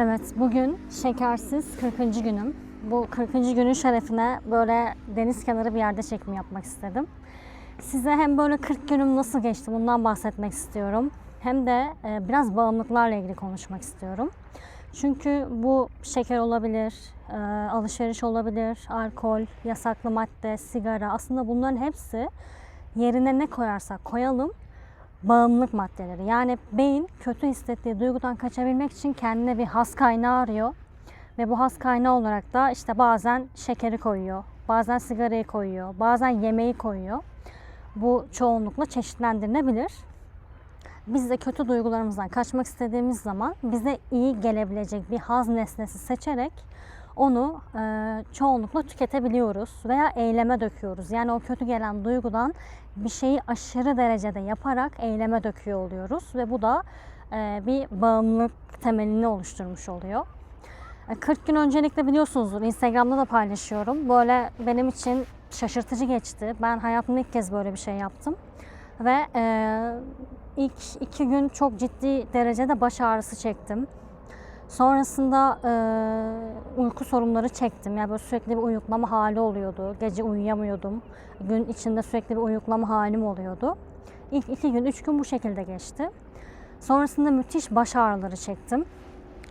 Evet, bugün şekersiz 40. günüm. Bu 40. günün şerefine böyle deniz kenarı bir yerde çekim yapmak istedim. Size hem böyle 40 günüm nasıl geçti bundan bahsetmek istiyorum. Hem de e, biraz bağımlılıklarla ilgili konuşmak istiyorum. Çünkü bu şeker olabilir, e, alışveriş olabilir, alkol, yasaklı madde, sigara. Aslında bunların hepsi yerine ne koyarsak koyalım bağımlılık maddeleri. Yani beyin kötü hissettiği duygudan kaçabilmek için kendine bir has kaynağı arıyor. Ve bu has kaynağı olarak da işte bazen şekeri koyuyor, bazen sigarayı koyuyor, bazen yemeği koyuyor. Bu çoğunlukla çeşitlendirilebilir. Biz de kötü duygularımızdan kaçmak istediğimiz zaman bize iyi gelebilecek bir haz nesnesi seçerek onu e, çoğunlukla tüketebiliyoruz veya eyleme döküyoruz. Yani o kötü gelen duygudan bir şeyi aşırı derecede yaparak eyleme döküyor oluyoruz ve bu da e, bir bağımlılık temelini oluşturmuş oluyor. E, 40 gün öncelikle biliyorsunuzdur Instagram'da da paylaşıyorum. Böyle benim için şaşırtıcı geçti. Ben hayatımda ilk kez böyle bir şey yaptım. Ve e, ilk iki gün çok ciddi derecede baş ağrısı çektim. Sonrasında e, uyku sorunları çektim. Yani böyle sürekli bir uyuklama hali oluyordu. Gece uyuyamıyordum. Gün içinde sürekli bir uyuklama halim oluyordu. İlk iki gün, üç gün bu şekilde geçti. Sonrasında müthiş baş ağrıları çektim.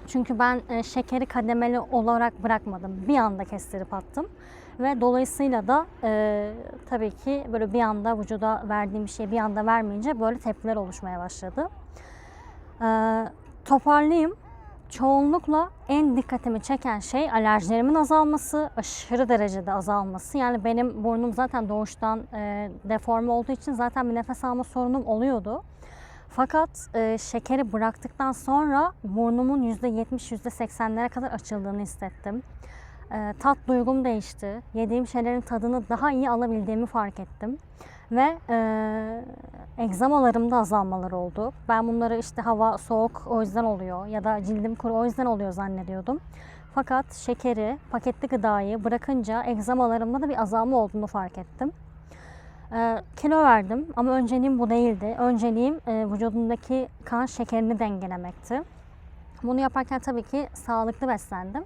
Çünkü ben e, şekeri kademeli olarak bırakmadım. Bir anda kestirip attım. Ve dolayısıyla da e, tabii ki böyle bir anda vücuda verdiğim şeyi bir anda vermeyince böyle tepkiler oluşmaya başladı. E, toparlayayım. Çoğunlukla en dikkatimi çeken şey alerjilerimin azalması, aşırı derecede azalması. Yani benim burnum zaten doğuştan e, deforme olduğu için zaten bir nefes alma sorunum oluyordu. Fakat e, şekeri bıraktıktan sonra burnumun %70-%80'lere kadar açıldığını hissettim. E, tat duygum değişti. Yediğim şeylerin tadını daha iyi alabildiğimi fark ettim. Ve e, egzamalarımda azalmalar oldu. Ben bunları işte hava soğuk o yüzden oluyor ya da cildim kuru o yüzden oluyor zannediyordum. Fakat şekeri, paketli gıdayı bırakınca egzamalarımda da bir azalma olduğunu fark ettim. E, kilo verdim ama önceliğim bu değildi. Önceliğim e, vücudumdaki kan şekerini dengelemekti. Bunu yaparken tabii ki sağlıklı beslendim.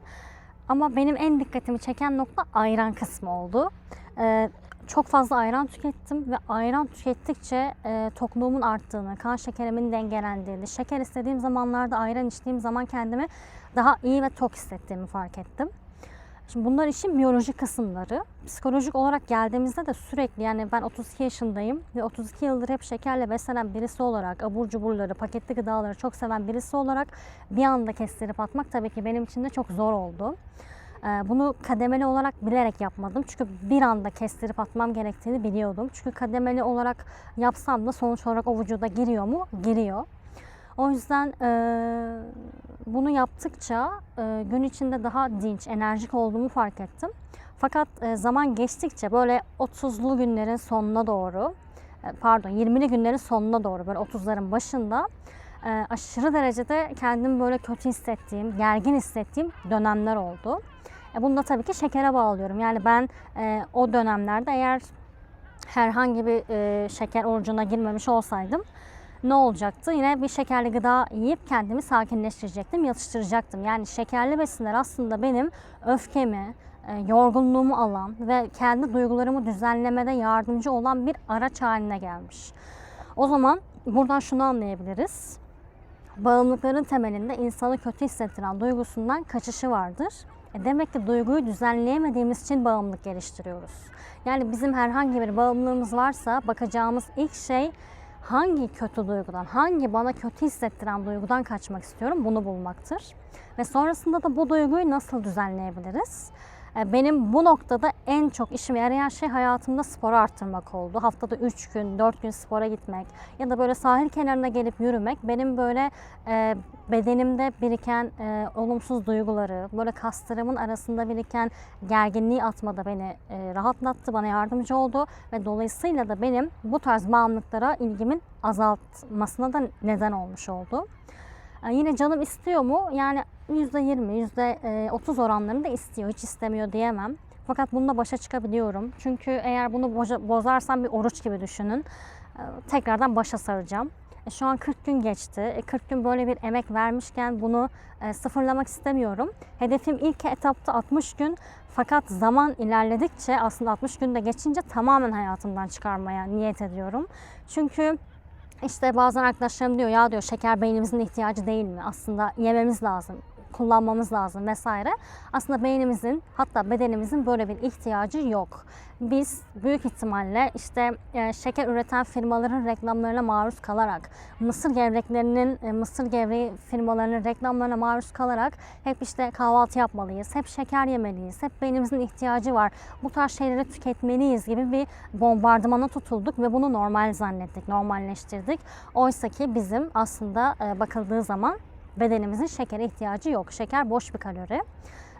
Ama benim en dikkatimi çeken nokta ayran kısmı oldu. E, çok fazla ayran tükettim ve ayran tükettikçe e, tokluğumun arttığını, kan şekerimin dengelendiğini, şeker istediğim zamanlarda ayran içtiğim zaman kendimi daha iyi ve tok hissettiğimi fark ettim. Şimdi bunlar işin biyolojik kısımları. Psikolojik olarak geldiğimizde de sürekli yani ben 32 yaşındayım ve 32 yıldır hep şekerle beslenen birisi olarak, abur cuburları, paketli gıdaları çok seven birisi olarak bir anda kestirip atmak tabii ki benim için de çok zor oldu. Ee, Bunu kademeli olarak bilerek yapmadım. Çünkü bir anda kestirip atmam gerektiğini biliyordum. Çünkü kademeli olarak yapsam da sonuç olarak o vücuda giriyor mu? Giriyor. O yüzden e, bunu yaptıkça e, gün içinde daha dinç, enerjik olduğumu fark ettim. Fakat e, zaman geçtikçe böyle 30'lu günlerin sonuna doğru, e, pardon 20'li günlerin sonuna doğru böyle 30'ların başında e, aşırı derecede kendimi böyle kötü hissettiğim, gergin hissettiğim dönemler oldu. E, bunu da tabii ki şekere bağlıyorum. Yani ben e, o dönemlerde eğer herhangi bir e, şeker orucuna girmemiş olsaydım ne olacaktı? Yine bir şekerli gıda yiyip kendimi sakinleştirecektim, yatıştıracaktım. Yani şekerli besinler aslında benim öfkemi, e, yorgunluğumu alan ve kendi duygularımı düzenlemede yardımcı olan bir araç haline gelmiş. O zaman buradan şunu anlayabiliriz. Bağımlılıkların temelinde insanı kötü hissettiren duygusundan kaçışı vardır. E demek ki duyguyu düzenleyemediğimiz için bağımlılık geliştiriyoruz. Yani bizim herhangi bir bağımlılığımız varsa bakacağımız ilk şey hangi kötü duygudan, hangi bana kötü hissettiren duygudan kaçmak istiyorum bunu bulmaktır. Ve sonrasında da bu duyguyu nasıl düzenleyebiliriz? E, Benim bu noktada en çok işime yarayan şey hayatımda sporu arttırmak oldu. Haftada 3 gün, 4 gün spora gitmek ya da böyle sahil kenarına gelip yürümek benim böyle e, bedenimde biriken e, olumsuz duyguları, böyle kaslarımın arasında biriken gerginliği atmada beni e, rahatlattı, bana yardımcı oldu ve dolayısıyla da benim bu tarz bağımlılıklara ilgimin azaltmasına da neden olmuş oldu. E, Yine canım istiyor mu? Yani %20, %30 oranlarında istiyor. Hiç istemiyor diyemem. Fakat bununla başa çıkabiliyorum. Çünkü eğer bunu boza- bozarsam bir oruç gibi düşünün. E, Tekrardan başa saracağım. E, şu an 40 gün geçti. E, 40 gün böyle bir emek vermişken bunu e, sıfırlamak istemiyorum. Hedefim ilk etapta 60 gün fakat zaman ilerledikçe aslında 60 günde geçince tamamen hayatımdan çıkarmaya niyet ediyorum. Çünkü işte bazen arkadaşlarım diyor ya diyor şeker beynimizin ihtiyacı değil mi? Aslında yememiz lazım, kullanmamız lazım vesaire. Aslında beynimizin hatta bedenimizin böyle bir ihtiyacı yok. Biz büyük ihtimalle işte e, şeker üreten firmaların reklamlarına maruz kalarak, mısır gevreklerinin, e, mısır gevreği firmalarının reklamlarına maruz kalarak hep işte kahvaltı yapmalıyız, hep şeker yemeliyiz, hep beynimizin ihtiyacı var, bu tarz şeyleri tüketmeliyiz gibi bir bombardımana tutulduk ve bunu normal zannettik, normalleştirdik. Oysa ki bizim aslında e, bakıldığı zaman bedenimizin şekere ihtiyacı yok. Şeker boş bir kalori.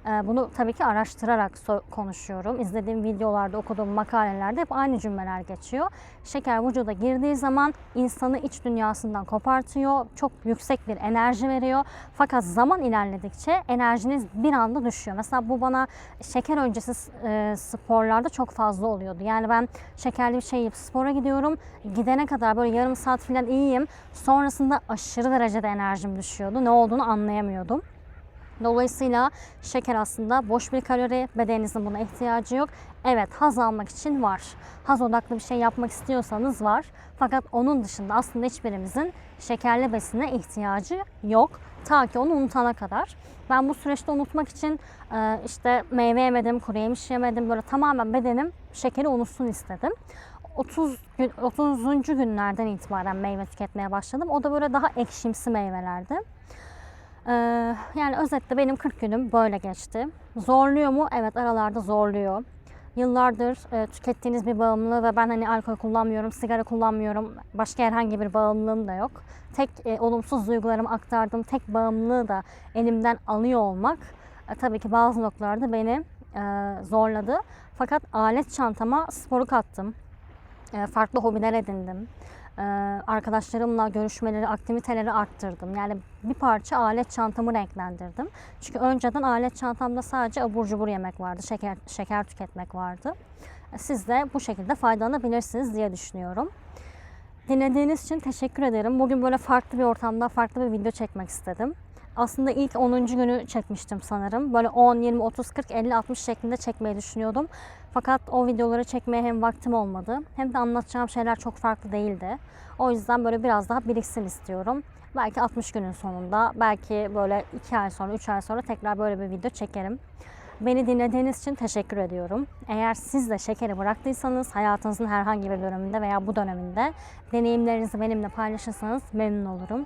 Ee, Bunu tabii ki araştırarak konuşuyorum. İzlediğim videolarda, okuduğum makalelerde hep aynı cümleler geçiyor. Şeker vücuda girdiği zaman insanı iç dünyasından kopartıyor. Çok yüksek bir enerji veriyor. Fakat zaman ilerledikçe enerjiniz bir anda düşüyor. Mesela bu bana şeker öncesi e, sporlarda çok fazla oluyordu. Yani ben şekerli bir şey yiyip spora gidiyorum. Gidene kadar böyle yarım saat falan iyiyim. Sonrasında aşırı derecede enerjim düşüyordu. Ne olduğunu anlayamıyordum. Dolayısıyla şeker aslında boş bir kalori, bedeninizin buna ihtiyacı yok. Evet haz almak için var. Haz odaklı bir şey yapmak istiyorsanız var. Fakat onun dışında aslında hiçbirimizin şekerli besine ihtiyacı yok. Ta ki onu unutana kadar. Ben bu süreçte unutmak için e, işte meyve yemedim, kuru yemiş yemedim. Böyle tamamen bedenim şekeri unutsun istedim. 30 gün 30. günlerden itibaren meyve tüketmeye başladım. O da böyle daha ekşimsi meyvelerdi. Ee, yani özetle benim 40 günüm böyle geçti. Zorluyor mu? Evet aralarda zorluyor. Yıllardır e, tükettiğiniz bir bağımlılığı ve ben hani alkol kullanmıyorum, sigara kullanmıyorum, başka herhangi bir bağımlılığım da yok. Tek e, olumsuz duygularımı aktardığım tek bağımlılığı da elimden alıyor olmak e, tabii ki bazı noktalarda beni e, zorladı. Fakat alet çantama sporu kattım. E, farklı hobiler edindim. E, arkadaşlarımla görüşmeleri, aktiviteleri arttırdım. Yani bir parça alet çantamı renklendirdim. Çünkü önceden alet çantamda sadece abur cubur yemek vardı, şeker, şeker tüketmek vardı. E, Siz de bu şekilde faydalanabilirsiniz diye düşünüyorum. Dinlediğiniz için teşekkür ederim. Bugün böyle farklı bir ortamda farklı bir video çekmek istedim. Aslında ilk 10. günü çekmiştim sanırım. Böyle 10, 20, 30, 40, 50, 60 şeklinde çekmeyi düşünüyordum. Fakat o videoları çekmeye hem vaktim olmadı hem de anlatacağım şeyler çok farklı değildi. O yüzden böyle biraz daha biriksin istiyorum. Belki 60 günün sonunda, belki böyle 2 ay sonra, 3 ay sonra tekrar böyle bir video çekerim. Beni dinlediğiniz için teşekkür ediyorum. Eğer siz de şekeri bıraktıysanız hayatınızın herhangi bir döneminde veya bu döneminde deneyimlerinizi benimle paylaşırsanız memnun olurum.